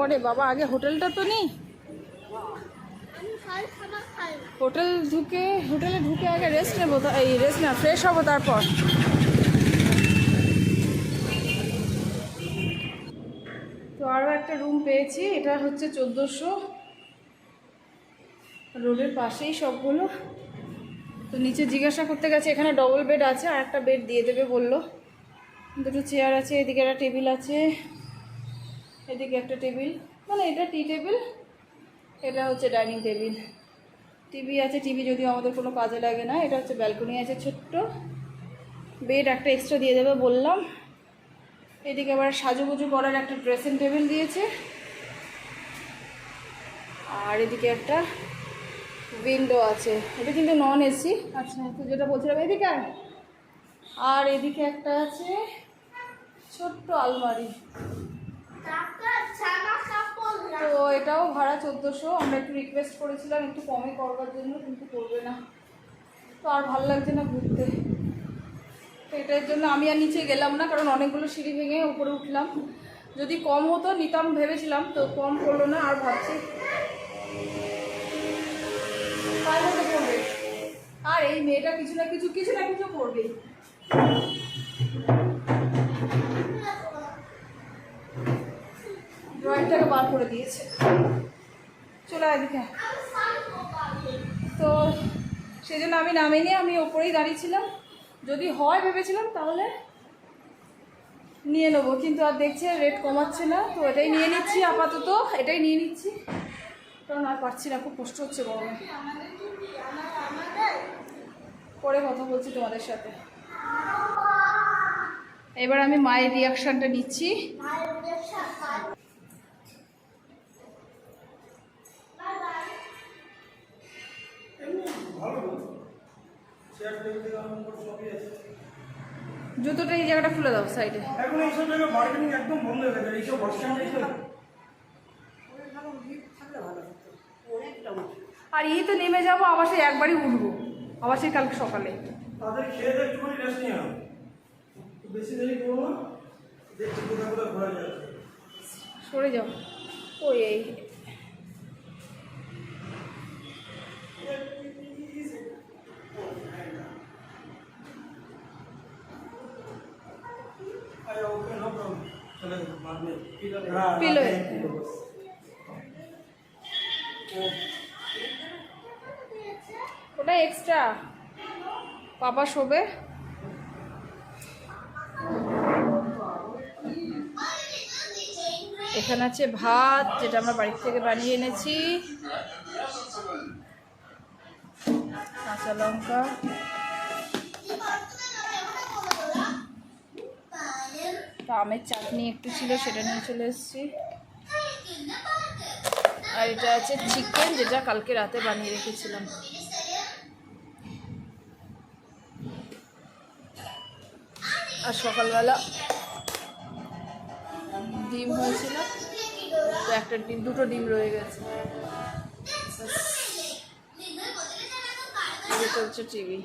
ওরে বাবা, আগে হোটেলটা তো নেই হোটেল ঢুকে, হোটেলে ঢুকে আগে রেস্ট নেব এই রেস্ট না ফ্রেশ হব তারপর। তো আরও একটা রুম পেয়েছি, এটা হচ্ছে চোদ্দোশো। রোডের পাশেই সবগুলো। তো নিচে জিজ্ঞাসা করতে গেছে, এখানে ডবল বেড আছে, আর একটা বেড দিয়ে দেবে বলল। দুটো চেয়ার আছে, এদিকে একটা টেবিল আছে। এদিকে একটা টেবিল। মানে এটা টি টেবিল, এটা হচ্ছে ডাইনিং টেবিল। টিভি আছে, টিভি যদিও আমাদের কোনো কাজে লাগে না, এটা হচ্ছে ব্যালকনি আছে ছোট্ট। বেড একটা এক্সট্রা দিয়ে দেবে বললাম। এদিকে আবার সাজুগুজু করার একটা ড্রেসিং টেবিল দিয়েছে। আর এদিকে একটা উইন্ডো আছে। এটা কিন্তু নন এসি আচ্ছা তো যেটা বলছিলাম, এদিকে। আর এদিকে একটা আছে ছোট্ট আলমারি। তো এটাও ভাড়া চোদ্দোশো, আমরা একটু রিকোয়েস্ট করেছিলাম, একটু কমে করবার জন্য, কিন্তু করবে না। তো আর ভালো লাগছে না ঘুরতে। তো এটার জন্য আমি আর নিচে গেলাম না, কারণ অনেকগুলো সিঁড়ি ভেঙে উপরে উঠলাম। যদি কম হতো, নিতাম ভেবেছিলাম, তো কম করল না, আর ভাবছি। তাই মতো করবে। আর এই মেয়েটা কিছু না কিছু কিছু না কিছু করবেই। ড্রয়িংটাকে বার করে দিয়েছে। চলে এদিকে তো সেই জন্য আমি নামিনি আমি ওপরেই দাঁড়িয়েছিলাম যদি হয় ভেবেছিলাম তাহলে নিয়ে নেব, কিন্তু আর দেখছে রেট কমাচ্ছে না। তো এটাই নিয়ে নিচ্ছি আপাতত, এটাই নিয়ে নিচ্ছি। কারণ আর পারছি না, খুব কষ্ট হচ্ছে গরমে। পরে কথা বলছি তোমাদের সাথে। এবার আমি মায়ের রিয়াকশানটা নিচ্ছি। জুতোটা এই জায়গাটা খুলে দাও সাইডে। এখন এইসব জায়গায় মার্কেটিং একদম বন্ধ হয়ে গেছে এইসব এইসব আর এই তো নেমে যাব আবার সেই একবারই উঠবো আবার সেই কালকে সকালে। তাদের খেয়ে একটুখানি রেস্ট নিয়ে বেশি দেরি করব না দেখছি কোথায় ঘোরা যায়। সরে যাও। ওই এই। পিলোয়ে ওটা এক্সট্রা পাপা শোবে। এখানে আছে ভাত, যেটা আমরা বাড়ির থেকে বানিয়ে এনেছি। কাঁচা লঙ্কা। তো আমের চাটনি একটু ছিল, সেটা নিয়ে চলে এসেছি। আর এটা আছে চিকেন যেটা কালকে রাতে বানিয়ে রেখেছিলাম। আর সকালবেলা ডিম হয়েছিল, তো একটা ডিম, দুটো ডিম রয়ে গেছে। চলছে টিভি।